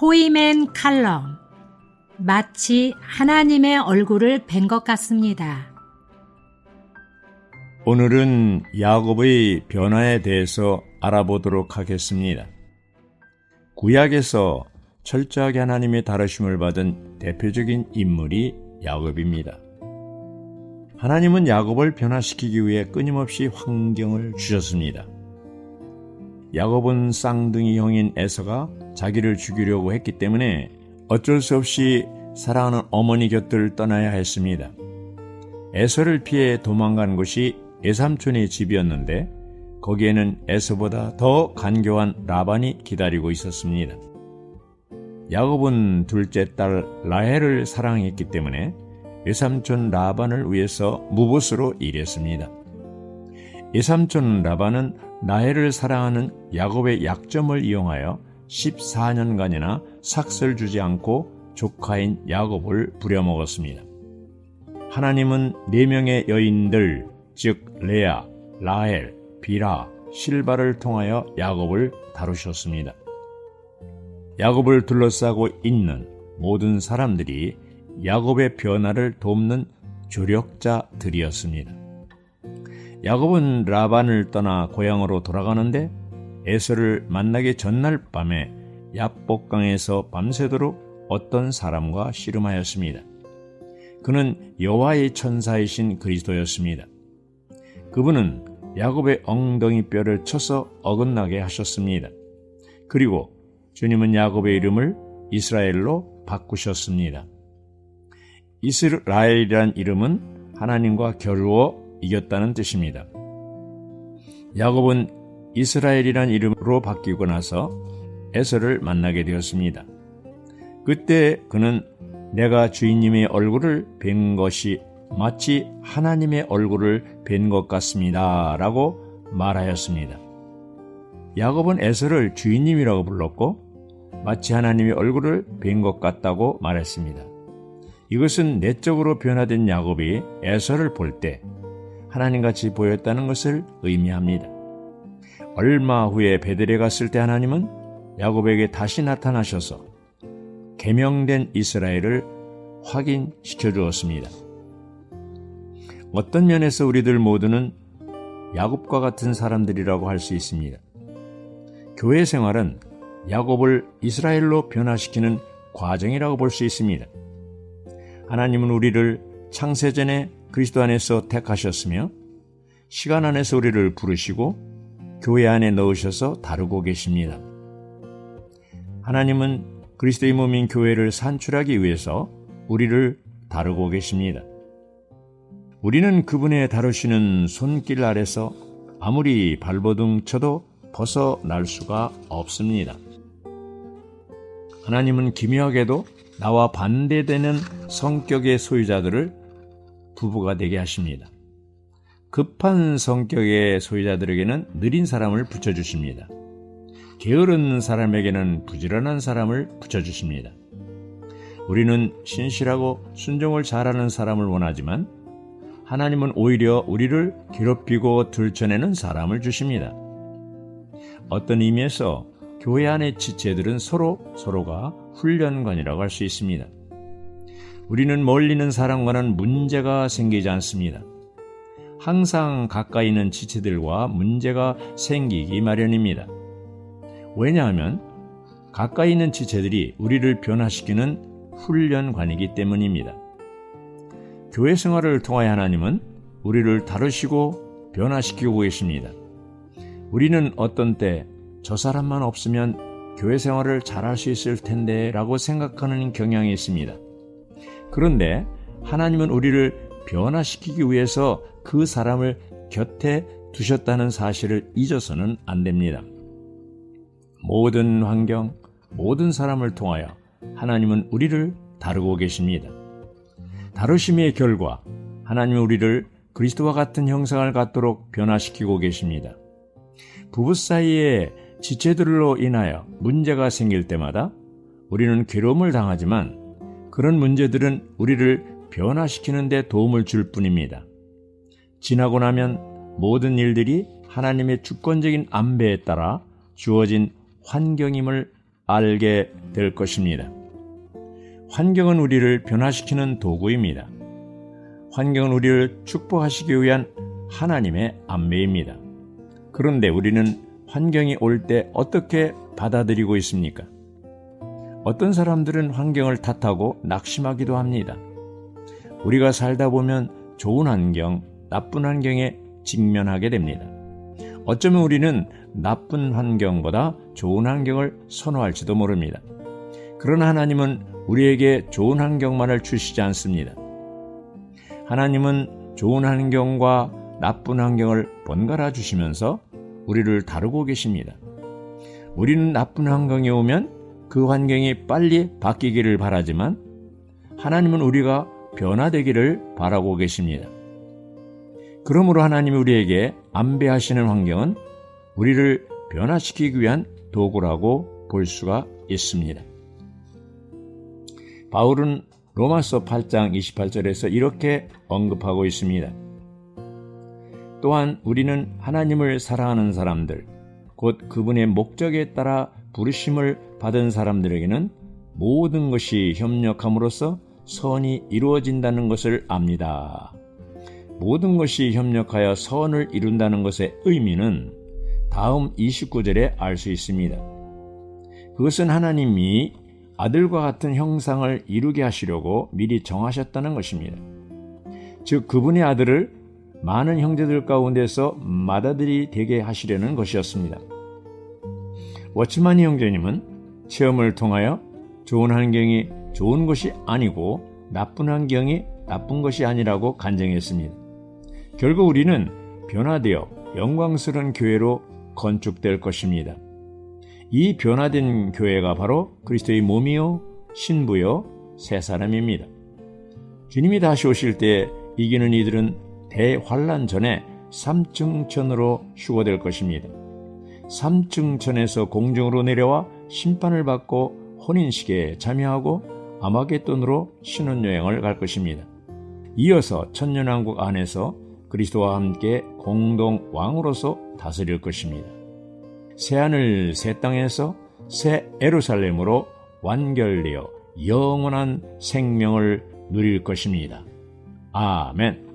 포이맨 칼럼. 마치 하나님의 얼굴을 뵌 것 같습니다. 오늘은 야곱의 변화에 대해서 알아보도록 하겠습니다. 구약에서 철저하게 하나님의 다루심을 받은 대표적인 인물이 야곱입니다. 하나님은 야곱을 변화시키기 위해 끊임없이 환경을 주셨습니다. 야곱은 쌍둥이 형인 에서가 자기를 죽이려고 했기 때문에 어쩔 수 없이 사랑하는 어머니 곁을 떠나야 했습니다. 에서를 피해 도망간 곳이 애삼촌의 집이었는데 거기에는 에서보다 더 간교한 라반이 기다리고 있었습니다. 야곱은 둘째 딸 라헬을 사랑했기 때문에 외삼촌 라반을 위해서 무보스로 일했습니다. 외삼촌 라반은 라헬을 사랑하는 야곱의 약점을 이용하여 14년간이나 삭설 주지 않고 조카인 야곱을 부려먹었습니다. 하나님은 네 명의 여인들, 즉 레아, 라헬, 비라, 실바를 통하여 야곱을 다루셨습니다. 야곱을 둘러싸고 있는 모든 사람들이 야곱의 변화를 돕는 조력자들이었습니다. 야곱은 라반을 떠나 고향으로 돌아가는데 에서를 만나기 전날 밤에 야복강에서 밤새도록 어떤 사람과 씨름하였습니다. 그는 여호와의 천사이신 그리스도였습니다. 그분은 야곱의 엉덩이 뼈를 쳐서 어긋나게 하셨습니다. 그리고 주님은 야곱의 이름을 이스라엘로 바꾸셨습니다. 이스라엘이란 이름은 하나님과 겨루어 이겼다는 뜻입니다. 야곱은 이스라엘이란 이름으로 바뀌고 나서 에서를 만나게 되었습니다. 그때 그는 내가 주인님의 얼굴을 뵌 것이 마치 하나님의 얼굴을 뵌 것 같습니다. 라고 말하였습니다. 야곱은 에서를 주인님이라고 불렀고 마치 하나님의 얼굴을 뵌 것 같다고 말했습니다. 이것은 내적으로 변화된 야곱이 에서를 볼 때 하나님같이 보였다는 것을 의미합니다. 얼마 후에 베들에 갔을 때 하나님은 야곱에게 다시 나타나셔서 개명된 이스라엘을 확인시켜 주었습니다. 어떤 면에서 우리들 모두는 야곱과 같은 사람들이라고 할 수 있습니다. 교회 생활은 야곱을 이스라엘로 변화시키는 과정이라고 볼 수 있습니다. 하나님은 우리를 창세전에 그리스도 안에서 택하셨으며 시간 안에서 우리를 부르시고 교회 안에 넣으셔서 다루고 계십니다. 하나님은 그리스도의 몸인 교회를 산출하기 위해서 우리를 다루고 계십니다. 우리는 그분의 다루시는 손길 아래서 아무리 발버둥 쳐도 벗어날 수가 없습니다. 하나님은 기묘하게도 나와 반대되는 성격의 소유자들을 부부가 되게 하십니다. 급한 성격의 소유자들에게는 느린 사람을 붙여주십니다. 게으른 사람에게는 부지런한 사람을 붙여주십니다. 우리는 신실하고 순종을 잘하는 사람을 원하지만 하나님은 오히려 우리를 괴롭히고 들춰내는 사람을 주십니다. 어떤 의미에서 교회 안의 지체들은 서로 서로가 훈련관이라고 할 수 있습니다. 우리는 멀리 있는 사람과는 문제가 생기지 않습니다. 항상 가까이 있는 지체들과 문제가 생기기 마련입니다. 왜냐하면 가까이 있는 지체들이 우리를 변화시키는 훈련관이기 때문입니다. 교회 생활을 통하여 하나님은 우리를 다루시고 변화시키고 계십니다. 우리는 어떤 때 저 사람만 없으면 교회 생활을 잘할 수 있을 텐데 라고 생각하는 경향이 있습니다. 그런데 하나님은 우리를 변화시키기 위해서 그 사람을 곁에 두셨다는 사실을 잊어서는 안 됩니다. 모든 환경, 모든 사람을 통하여 하나님은 우리를 다루고 계십니다. 다루심의 결과 하나님은 우리를 그리스도와 같은 형상을 갖도록 변화시키고 계십니다. 부부 사이에 지체들로 인하여 문제가 생길 때마다 우리는 괴로움을 당하지만 그런 문제들은 우리를 변화시키는 데 도움을 줄 뿐입니다. 지나고 나면 모든 일들이 하나님의 주권적인 안배에 따라 주어진 환경임을 알게 될 것입니다. 환경은 우리를 변화시키는 도구입니다. 환경은 우리를 축복하시기 위한 하나님의 안매입니다. 그런데 우리는 환경이 올 때 어떻게 받아들이고 있습니까? 어떤 사람들은 환경을 탓하고 낙심하기도 합니다. 우리가 살다 보면 좋은 환경, 나쁜 환경에 직면하게 됩니다. 어쩌면 우리는 나쁜 환경보다 좋은 환경을 선호할지도 모릅니다. 그러나 하나님은 우리에게 좋은 환경만을 주시지 않습니다. 하나님은 좋은 환경과 나쁜 환경을 번갈아 주시면서 우리를 다루고 계십니다. 우리는 나쁜 환경이 오면 그 환경이 빨리 바뀌기를 바라지만 하나님은 우리가 변화되기를 바라고 계십니다. 그러므로 하나님이 우리에게 안배하시는 환경은 우리를 변화시키기 위한 도구라고 볼 수가 있습니다. 바울은 로마서 8장 28절에서 이렇게 언급하고 있습니다. 또한 우리는 하나님을 사랑하는 사람들, 곧 그분의 목적에 따라 부르심을 받은 사람들에게는 모든 것이 협력함으로써 선이 이루어진다는 것을 압니다. 모든 것이 협력하여 선을 이룬다는 것의 의미는 다음 29절에 알 수 있습니다. 그것은 하나님이 아들과 같은 형상을 이루게 하시려고 미리 정하셨다는 것입니다. 즉, 그분의 아들을 많은 형제들 가운데서 맏아들이 되게 하시려는 것이었습니다. 워치마니 형제님은 체험을 통하여 좋은 환경이 좋은 것이 아니고 나쁜 환경이 나쁜 것이 아니라고 간증했습니다. 결국 우리는 변화되어 영광스러운 교회로 건축될 것입니다. 이 변화된 교회가 바로 그리스도의 몸이요, 신부요, 새 사람입니다. 주님이 다시 오실 때 이기는 이들은 대환란 전에 삼층천으로 휴거될 것입니다. 삼층천에서 공중으로 내려와 심판을 받고 혼인식에 참여하고 아마겟돈으로 신혼여행을 갈 것입니다. 이어서 천년왕국 안에서 그리스도와 함께 공동 왕으로서 다스릴 것입니다. 새하늘 새 땅에서 새 에루살렘으로 완결되어 영원한 생명을 누릴 것입니다. 아멘.